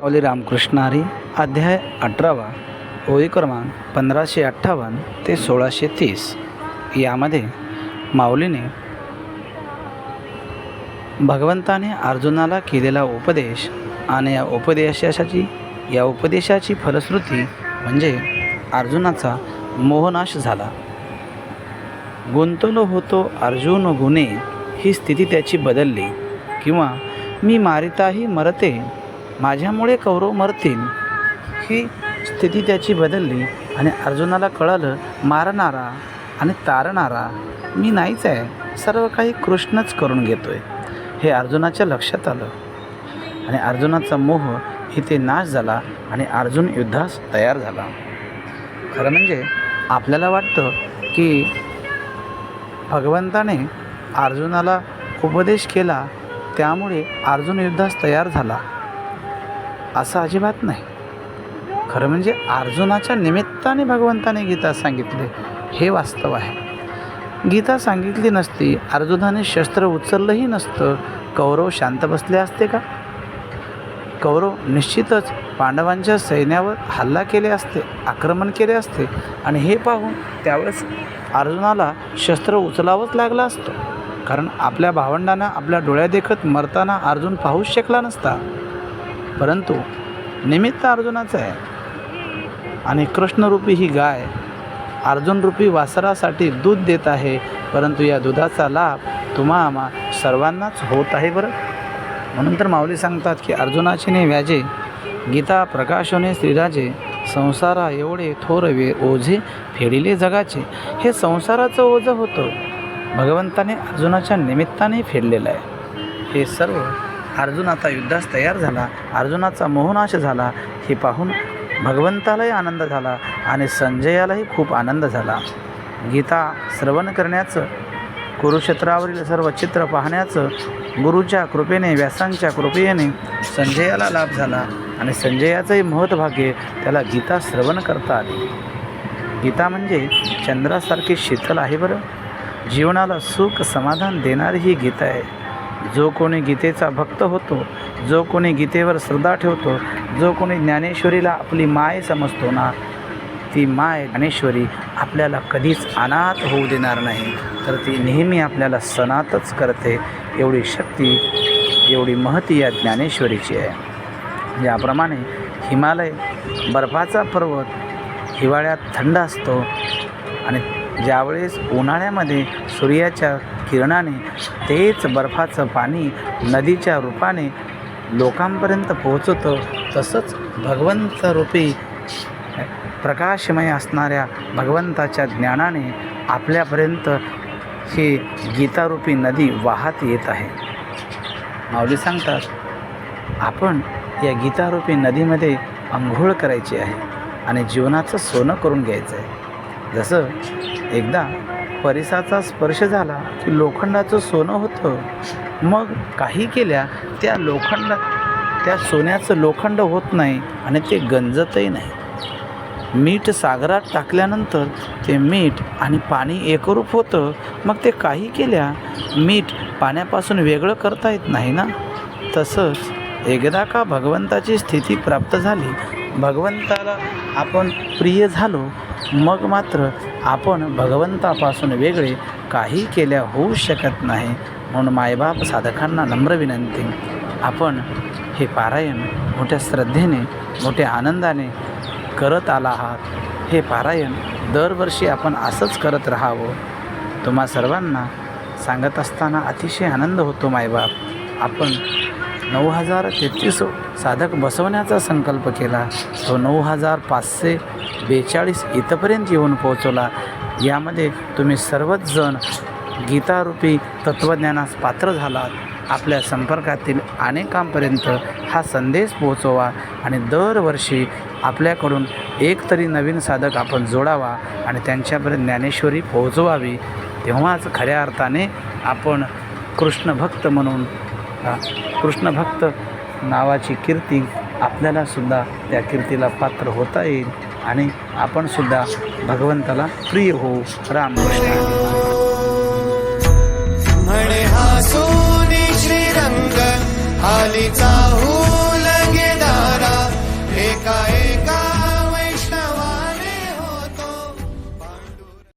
माऊली रामकृष्ण हरी अध्याय अठरावा ओळी क्रमांक पंधराशे अठ्ठावन्न ते सोळाशे तीस. यामध्ये माऊलीने भगवंताने अर्जुनाला केलेला उपदेश आणि या उपदेशाची या उपदेशाची फलश्रुती म्हणजे अर्जुनाचा मोहनाश झाला. गुंतलो होतो अर्जुन गुणे ही स्थिती त्याची बदलली. किंवा मी मारिताही मरते माझ्यामुळे कौरव मरतील. ही स्थिती त्याची बदलली आणि अर्जुनाला कळालं मारणारा आणि तारणारा मी नाहीच आहे. सर्व काही कृष्णच करून घेतो आहे हे अर्जुनाच्या लक्षात आलं. आणि अर्जुनाचा मोह इथे नाश झाला आणि अर्जुन युद्धास तयार झाला. खरं म्हणजे आपल्याला वाटतं की भगवंताने अर्जुनाला उपदेश केला त्यामुळे अर्जुन युद्धास तयार झाला. असं अजिबात नाही. खरं म्हणजे अर्जुनाच्या निमित्ताने भगवंताने गीता सांगितले. हे वास्तव आहे. गीता सांगितली नसती अर्जुनाने शस्त्र उचललंही नसतं. कौरव शांत बसले असते का? कौरव निश्चितच पांडवांच्या सैन्यावर हल्ला केले असते आक्रमण केले असते. आणि हे पाहून त्यावेळेस अर्जुनाला शस्त्र उचलावंच लागलं असतं. कारण आपल्या भावंडांना आपल्या डोळ्या देखत मरताना अर्जुन पाहूच शकला नसता. परंतु निमित्त अर्जुनाचं आहे. आणि कृष्णरूपी ही गाय अर्जुनरूपी वासरासाठी दूध देत आहे परंतु या दुधाचा लाभ तुम्हा आम्हा सर्वांनाच होत आहे बरं. म्हणून तर माऊली सांगतात की अर्जुनाचे ने व्याजे गीता प्रकाशने श्रीराजे संसारा एवढे थोर वे ओझे फेडिले जगाचे. हे संसाराचं ओझं होतं. भगवंताने अर्जुनाच्या निमित्ताने फेडलेलं आहे. हे सर्व अर्जुन आता युद्धास तयार झाला अर्जुनाचा मोहनाश झाला हे पाहून भगवंतालाही आनंद झाला आणि संजयालाही खूप आनंद झाला. गीता श्रवण करण्याचं कुरुक्षेत्रावरील सर्व चित्र पाहण्याचं गुरुच्या कृपेने व्यासांच्या कृपेने संजयाला लाभ झाला आणि संजयाचंही महत्भाग्य त्याला गीता श्रवण करता आली. गीता म्हणजे चंद्रासारखी शीतल आहे बरं. जीवनाला सुख समाधान देणारी ही गीता आहे. जो कोणी गीतेचा भक्त होतो जो कोणी गीतेवर श्रद्धा ठेवतो जो कोणी ज्ञानेश्वरीला आपली माय समजतो ना ती माय ज्ञानेश्वरी आपल्याला कधीच अनाथ होऊ देणार नाही. तर ती नेहमी आपल्याला सनातच करते. एवढी शक्ती एवढी महती या ज्ञानेश्वरीची आहे. ज्याप्रमाणे हिमालय बर्फाचा पर्वत हिवाळ्यात थंड असतो आणि ज्यावेळेस उन्हाळ्यामध्ये सूर्याच्या किरणाने तेच बर्फाचं पाणी नदीच्या रूपाने लोकांपर्यंत पोहोचवतं. तसंच भगवंत रूपी प्रकाशमय असणाऱ्या भगवंताच्या ज्ञानाने आपल्यापर्यंत ही गीतारूपी नदी वाहत येत आहे. माऊली सांगतात आपण या गीतारूपी नदीमध्ये आंघोळ करायची आहे आणि जीवनाचं सोनं करून घ्यायचं आहे जसं एकदा परिसाचा स्पर्श झाला की लोखंडाचं सोनं होतं. मग काही केल्या त्या लोखंड त्या सोन्याचं लोखंड होत नाही आणि ते गंजतही नाही. मीठ सागरात टाकल्यानंतर ते मीठ आणि पाणी एकरूप होतं. मग ते काही केल्या मीठ पाण्यापासून वेगळं करता येत नाही ना? तसंच एकदा का भगवंताची स्थिती प्राप्त झाली भगवंताला आपण प्रिय झालो मग मात्र आपण भगवंतापासून वेगळे काही केल्या होऊ शकत नाही म्हणून मायबाप साधकांना नम्र विनंती. आपण हे पारायण मोठ्या श्रद्धेने मोठ्या आनंदाने करत आला आहात. हे पारायण दरवर्षी आपण असंच करत राहावं. तुम्हा सर्वांना सांगत असताना अतिशय आनंद होतो मायबाप. आपण नऊ हजार तेहतीस साधक बसवण्याचा संकल्प केला. तो नऊ हजार पाचशे बेचाळीस इथपर्यंत येऊन पोहोचवला यामध्ये तुम्ही सर्वच जण गीतारूपी तत्त्वज्ञानास पात्र झालात. आपल्या संपर्कातील अनेकांपर्यंत हा संदेश पोहोचवा आणि दरवर्षी आपल्याकडून एक तरी नवीन साधक आपण जोडावा आणि त्यांच्यापर्यंत ज्ञानेश्वरी पोहोचवावी. तेव्हाच खऱ्या अर्थाने आपण कृष्णभक्त म्हणून हा. कृष्णभक्त नावाची कीर्ती आपल्यालासुद्धा त्या कीर्तीला पात्र होता येईल आणि आपणसुद्धा भगवंताला प्रिय होऊ. रामकृष्ण